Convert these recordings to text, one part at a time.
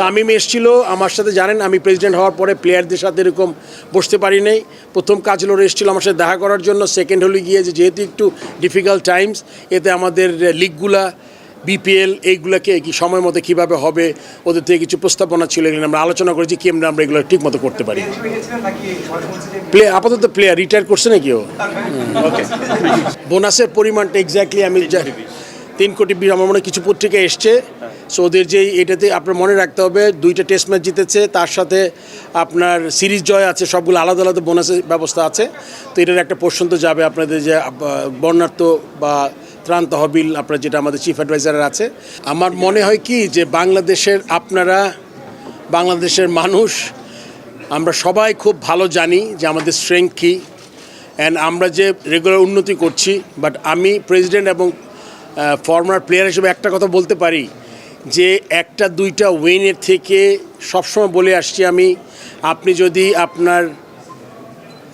তামিম এসছিল, আমার সাথে জানেন, আমি প্রেসিডেন্ট হওয়ার পরে প্লেয়ারদের সাথে এরকম বসতে পারি নাই। প্রথম কাজ হলো এসেছিল আমার সাথে দেখা করার জন্য সেকেন্ড হলে গিয়ে যেহেতু একটু ডিফিকাল্ট টাইমস এতে আমাদের লিগগুলা বিপিএল এইগুলোকে কি সময় মতো কীভাবে হবে, ওদের থেকে কিছু প্রস্তাবনা ছিল, এগুলো আমরা আলোচনা করেছি, কি আমরা এগুলো ঠিক মতো করতে পারি। প্লে আপাতত প্লেয়ার রিটায়ার করছে নাকি ও? বোনাসের পরিমাণটা এক্স্যাক্টলি আমি তিন কোটি আমার মনে কিছু পত্রিকা এসছে। সো ওদের যেই এটাতে আপনার মনে রাখতে হবে, দুইটা টেস্ট ম্যাচ জিতেছে, তার সাথে আপনার সিরিজ জয় আছে, সবগুলো আলাদা আলাদা বোনাসের ব্যবস্থা আছে। তো এটার একটা পোর্শন তো যাবে আপনাদের যে বর্ণার্থ বা ত্রাণ তহবিল, আপনার যেটা আমাদের চিফ অ্যাডভাইজার আছে। আমার মনে হয় কি যে, বাংলাদেশের আপনারা, বাংলাদেশের মানুষ, আমরা সবাই খুব ভালো জানি যে আমাদের স্ট্রেংথ কী। অ্যান্ড আমরা যে রেগুলার উন্নতি করছি বাট আমি প্রেসিডেন্ট এবং ফর্মার প্লেয়ার হিসেবে একটা কথা বলতে পারি যে একটা, দুইটা উইনের থেকে সবসময় বলে আসছি আমি, আপনি যদি আপনার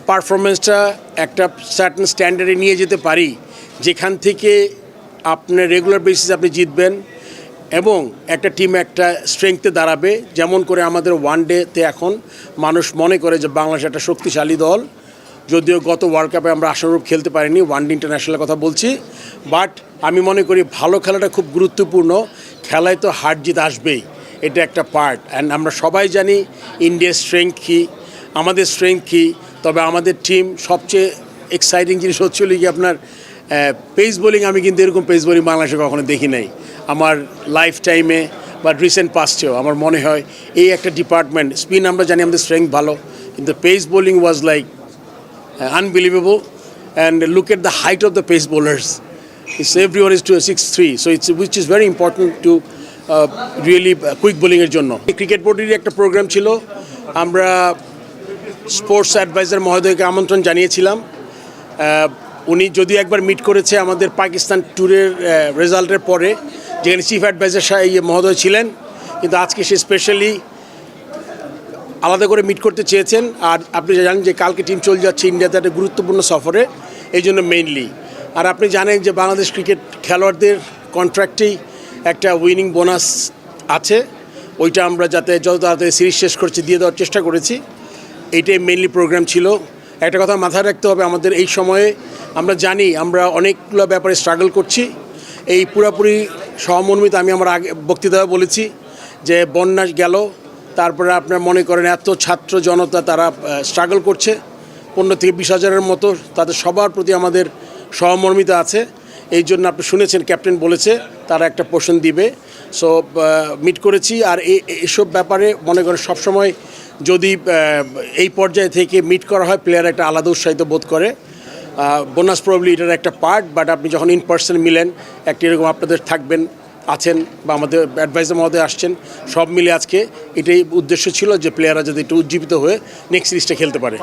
পারফরমেন্সটা একটা সার্টেন স্ট্যান্ডার্ডে নিয়ে যেতে পারি, যেখান থেকে আপনার রেগুলার বেসিস আপনি জিতবেন এবং একটা টিম একটা স্ট্রেংথে দাঁড়াবে, যেমন করে আমাদের ওয়ান ডেতে এখন মানুষ মনে করে যে বাংলাদেশ একটা শক্তিশালী দল। যদিও গত ওয়ার্ল্ড কাপে আমরা আশারূপ খেলতে পারিনি ওয়ান ডে ইন্টারন্যাশনালের কথা বলছি। বাট আমি মনে করি ভালো খেলাটা খুব গুরুত্বপূর্ণ। খেলায় তো হার জিত আসবেই, এটা একটা পার্ট অ্যান্ড আমরা সবাই জানি ইন্ডিয়ার স্ট্রেংথ কী, আমাদের স্ট্রেংথ কী, তবে আমাদের টিম সবচেয়ে এক্সাইটিং জিনিস হচ্ছে হলো কি আপনার পেস বোলিং আমি কিন্তু এরকম পেস বোলিং বাংলাদেশে কখনো দেখি নাই। আমার লাইফ টাইমে বা রিসেন্ট পাস্টেও আমার মনে হয় এই একটা ডিপার্টমেন্ট স্পিন আমরা জানি আমাদের স্ট্রেংথ ভালো, কিন্তু pace bowling was like unbelievable. And look at the height of the pace bowlers. It's everyone is to a 6-3, so it's which is very important to uh, uh, quick bowling এর জন্য। Cricket বোর্ডেরই একটা programme ছিল। আমরা sports adviser মহোদয়কে আমন্ত্রণ জানিয়েছিলাম। আহ, উনি যদিও একবার মিট করেছে আমাদের পাকিস্তান ট্যুরের রেজাল্টের পরে যেখানে চিফ অ্যাডভাইজার মহোদয় ছিলেন। কিন্তু আজকে সে স্পেশালি আলাদা করে মিট করতে চেয়েছেন। আর আপনি জানেন যে কালকে টিম চলে যাচ্ছে ইন্ডিয়াতে একটা গুরুত্বপূর্ণ সফরে, এই জন্য মেইনলি আর আপনি জানেন যে বাংলাদেশ ক্রিকেট খেলোয়াড়দের কন্ট্রাক্টেই একটা উইনিং বোনাস আছে। ওইটা আমরা যাতে যত তাড়াতাড়ি সিরিজ শেষ করছি, দিয়ে দেওয়ার চেষ্টা করেছি। এইটাই মেইনলি প্রোগ্রাম ছিল। একটা কথা মাথায় রাখতে হবে, আমাদের এই সময়ে আমরা জানি আমরা অনেকগুলো ব্যাপারে স্ট্রাগল করছি। এই পুরোপুরি সহমর্মিত আমি আমার আগে বক্তৃতায় বলেছি যে বন্যা গেল তারপরে আপনার মনে করেন এত ছাত্র জনতা তারা স্ট্রাগল করছে। পনেরো থেকে বিশ হাজারের মতো তাদের সবার প্রতি আমাদের সহমর্মিতা আছে। এই জন্য আপনি শুনেছেন, ক্যাপ্টেন বলেছে, তারা একটা পোষণ দিবে। সো মিট করেছি। আর এসব ব্যাপারে মনে করেন সবসময় যদি এই পর্যায়ে থেকে মিট করা হয় প্লেয়ার একটা আলাদা উৎসাহিত বোধ করে। বোনাস প্রবলি এটার একটা পার্ট বাট আপনি যখন ইন পার্সন মিলেন, একটি এরকম আপনাদের থাকবেন। আছেন বা আমাদের অ্যাডভাইজার মহোদয় আসছেন, সব মিলে আজকে এটাই উদ্দেশ্য ছিল যে প্লেয়াররা যদি একটু উজ্জীবিত হয়ে নেক্সট সিরিজটা খেলতে পারে।